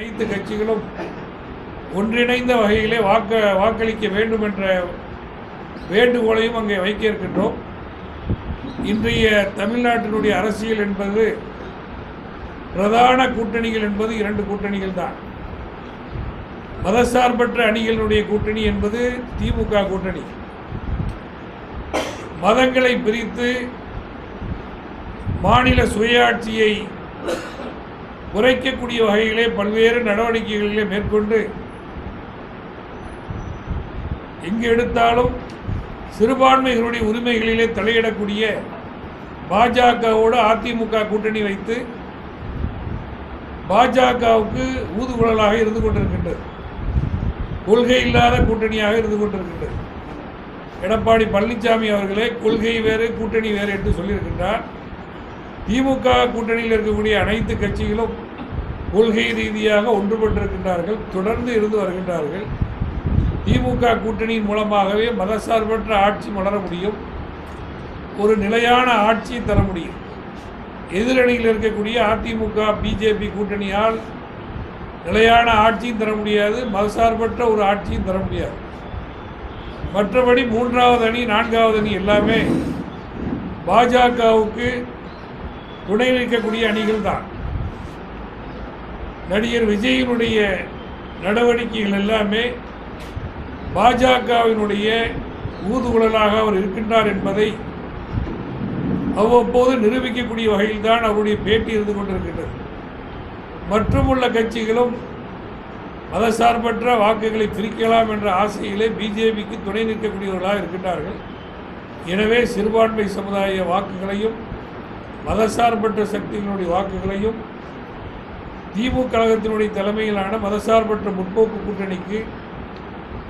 அனைத்து கட்சிகளும் ஒன்றிணைந்த வகையிலே வாக்க வாக்களிக்க வேண்டும் என்ற வேண்டுகோளையும் அங்கே வைக்க இருக்கின்றோம் இன்றைய தமிழ்நாட்டினுடைய அரசியல் என்பது பிரதான கூட்டணிகள் என்பது இரண்டு கூட்டணிகள் தான். மதசார்பற்ற அணிகளுடைய கூட்டணி என்பது திமுக கூட்டணி. மதங்களை பிரித்து மாநில சுயாட்சியை குறைக்கக்கூடிய வகையிலே பல்வேறு நடவடிக்கைகளிலே மேற்கொண்டு எங்கு எடுத்தாலும் சிறுபான்மைகளுடைய உரிமைகளிலே தலையிடக்கூடிய பாஜகவோடு அதிமுக கூட்டணி வைத்து பாஜகவுக்கு ஊதுகுழலாக இருந்து கொண்டிருக்கின்றது. கொள்கை இல்லாத கூட்டணியாக இருந்து கொண்டிருக்கின்றது. எடப்பாடி பழனிசாமி அவர்களே கொள்கை வேறு கூட்டணி வேறு என்று சொல்லியிருக்கின்றார். திமுக கூட்டணியில் இருக்கக்கூடிய அனைத்து கட்சிகளும் கொள்கை ரீதியாக ஒன்றுபட்டிருக்கின்றார்கள் தொடர்ந்து இருந்து வருகின்றார்கள். திமுக கூட்டணியின் மூலமாகவே மதசார்பற்ற ஆட்சி மலர முடியும். ஒரு நிலையான ஆட்சியை தர முடியும். எதிரணியில் இருக்கக்கூடிய அதிமுக பிஜேபி கூட்டணியால் நிலையான ஆட்சியும் தர முடியாது மதசார்பற்ற ஒரு ஆட்சியும் தர முடியாது. மற்றபடி மூன்றாவது அணி நான்காவது அணி எல்லாமே பாஜகவுக்கு துணை நிற்கக்கூடிய அணிகள் தான் நடிகர் விஜயினுடைய நடவடிக்கைகள் எல்லாமே பாஜகவினுடைய ஊதுகுழலாக அவர் இருக்கின்றார் என்பதை அவ்வப்போது நிரூபிக்கக்கூடிய வகையில் தான் அவருடைய பேட்டி இருந்து கொண்டிருக்கின்றது. மற்றும் உள்ள கட்சிகளும் மதசார்பற்ற வாக்குகளை பிரிக்கலாம் என்ற ஆசையிலே பிஜேபிக்கு துணை நிற்கக்கூடியவர்களாக இருக்கின்றார்கள். எனவே சிறுபான்மை சமுதாய வாக்குகளையும் மதசார்பற்ற சக்திகளுடைய வாக்குகளையும் திமுக கழகத்தினுடைய தலைமையிலான மதசார்பற்ற முற்போக்கு கூட்டணிக்கு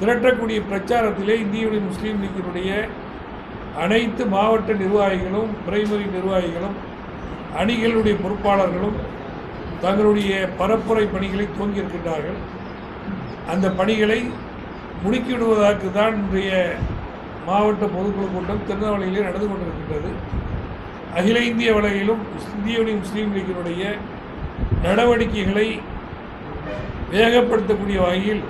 திரட்டக்கூடிய பிரச்சாரத்திலே இந்திய முஸ்லீம் லீக்கினுடைய அனைத்து மாவட்ட நிர்வாகிகளும் பிரைமரி நிர்வாகிகளும் அணிகளுடைய பொறுப்பாளர்களும் தங்களுடைய பரப்புரை பணிகளை துவங்கியிருக்கின்றார்கள் அந்த பணிகளை முடுக்கிவிடுவதற்கு தான் இன்றைய மாவட்ட பொதுக்குழு கூட்டம் திருநெல்வேலியிலே நடந்து கொண்டிருக்கின்றது. அகில இந்திய வலையிலும் இந்திய யூனியன் முஸ்லீம் லீக்கினுடைய நடவடிக்கைகளை வேகப்படுத்தக்கூடிய வகையில்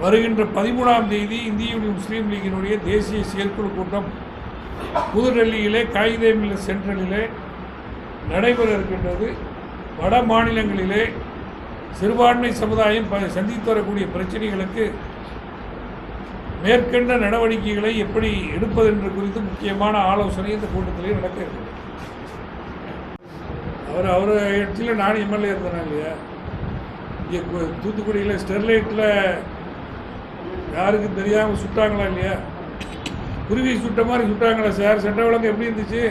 வருகின்ற பதிமூணாம் தேதி இந்திய யூனியன் முஸ்லீம் லீக்கினுடைய தேசிய செயற்குழு கூட்டம் புதுடெல்லியிலே காகிதே மில்ல சென்ட்ரலிலே நடைபெற இருக்கின்றது. வட மாநிலங்களிலே சிறுபான்மை சமுதாயம் ப- சந்தித்து வரக்கூடிய பிரச்சனைகளுக்கு மேற்கண்ட நடவடிக்கைகளை எப்படி எடுப்பது என்று குறித்து முக்கியமான ஆலோசனை இந்த கூட்டத்திலேயே நடக்க இருக்கிறது அவர் அவர் இடத்துல நான் எம்எல்ஏ இருந்தேனா இல்லையா? இங்கே தூத்துக்குடியில் ஸ்டெர்லைட்டில் யாருக்கும் தெரியாமல் சுட்டாங்களா இல்லையா? குருவி சுட்ட மாதிரி சுட்டாங்களா? சார் சட்ட வழக்கு எப்படி இருந்துச்சு?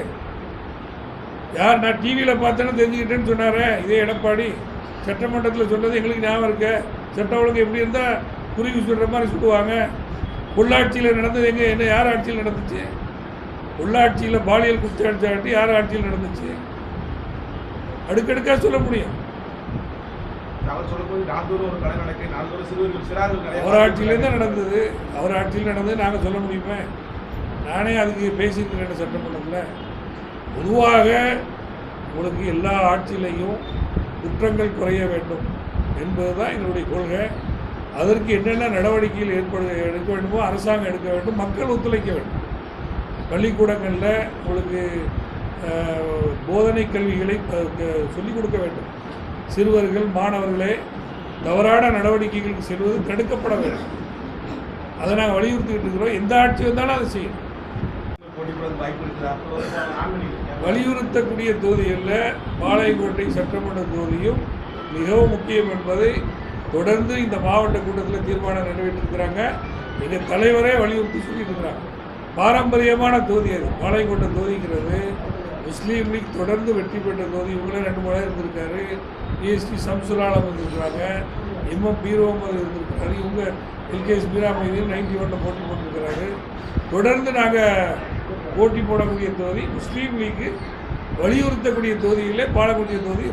யார் நான் டிவியில் பார்த்தேன்னு தெரிஞ்சுக்கிட்டேன்னு சொன்னாரே இதே எடப்பாடி. சட்டமன்றத்தில் சொன்னது எங்களுக்கு ஞாபகம் இருக்க. சட்ட ஒழுங்கு எப்படி இருந்தால் குருவி சுடுற மாதிரி சுடுவாங்க. உள்ளாட்சியில் நடந்தது எங்கே? என்ன யார் ஆட்சியில் நடந்துச்சு? உள்ளாட்சியில் பாலியல் குற்றச்சாட்டு யார் ஆட்சியில் நடந்துச்சு? அடுக்கடுக்காக சொல்ல முடியும். அவர் சொல்லும்போது நாள்தோறும் ஒரு கடை நடக்கு நாள்தோறும் சிறுவர்கள் சிறார்கள் நிறைய அவர் ஆட்சியிலே தான் நடந்தது. அவர் ஆட்சியில் நடந்தது நாங்கள் சொல்ல முடியுமே? நானே அதுக்கு பேசியிருக்கிறேன் சட்டமன்றத்தில். பொதுவாக உங்களுக்கு எல்லா ஆட்சியிலையும் குற்றங்கள் குறைய வேண்டும் என்பது தான் எங்களுடைய கொள்கை. அதற்கு என்னென்ன நடவடிக்கைகள் ஏற்படு எடுக்க வேண்டுமோ அரசாங்கம் எடுக்க வேண்டும் மக்கள் ஒத்துழைக்க வேண்டும். பள்ளிக்கூடங்களில் உங்களுக்கு போதனை கல்விகளை க- சொல்லிக் கொடுக்க வேண்டும். சிறுவர்கள் மாணவர்களே தவறான நடவடிக்கைகளுக்கு செல்வது தடுக்கப்பட வேண்டும். அதை நாங்கள் வலியுறுத்திக்கிட்டு இருக்கிறோம். எந்த ஆட்சி வந்தாலும் அதை செய்யணும். வலியுறுத்தக்கூடிய தொகுதிகளில் பாளையங்கோட்டை சட்டமன்ற தொகுதியும் மிகவும் முக்கியம் என்பதை தொடர்ந்து இந்த மாவட்ட கூட்டத்தில் தீர்மானம் நிறைவேற்றிருக்கிறாங்க. எங்கள் தலைவரே வலியுறுத்தி சொல்லிட்டு இருக்கிறாங்க. பாரம்பரியமான தொகுதி அது. பாளையங்கோட்டை தொகுதிங்கிறது முஸ்லீம் லீக் தொடர்ந்து வெற்றி பெற்ற தொகுதி. இவங்களே ரெண்டு முறை இருந்திருக்காரு. பிஎஸ்டி சம்சுலாலம் இருந்திருக்கிறாங்க எம்எம் பீரோ இருந்திருக்காரு இருந்திருக்கிறாரு. இவங்க எல்கேஎஸ் மீரா நைன்டி ஒன்ல போட்டி போட்டிருக்கிறாரு. தொடர்ந்து நாங்கள் போட்டி போடக்கூடிய தொகுதி முஸ்லீம் லீக்கு வலியுறுத்தக்கூடிய தொகுதியிலே பாடக்கூடிய தொகுதி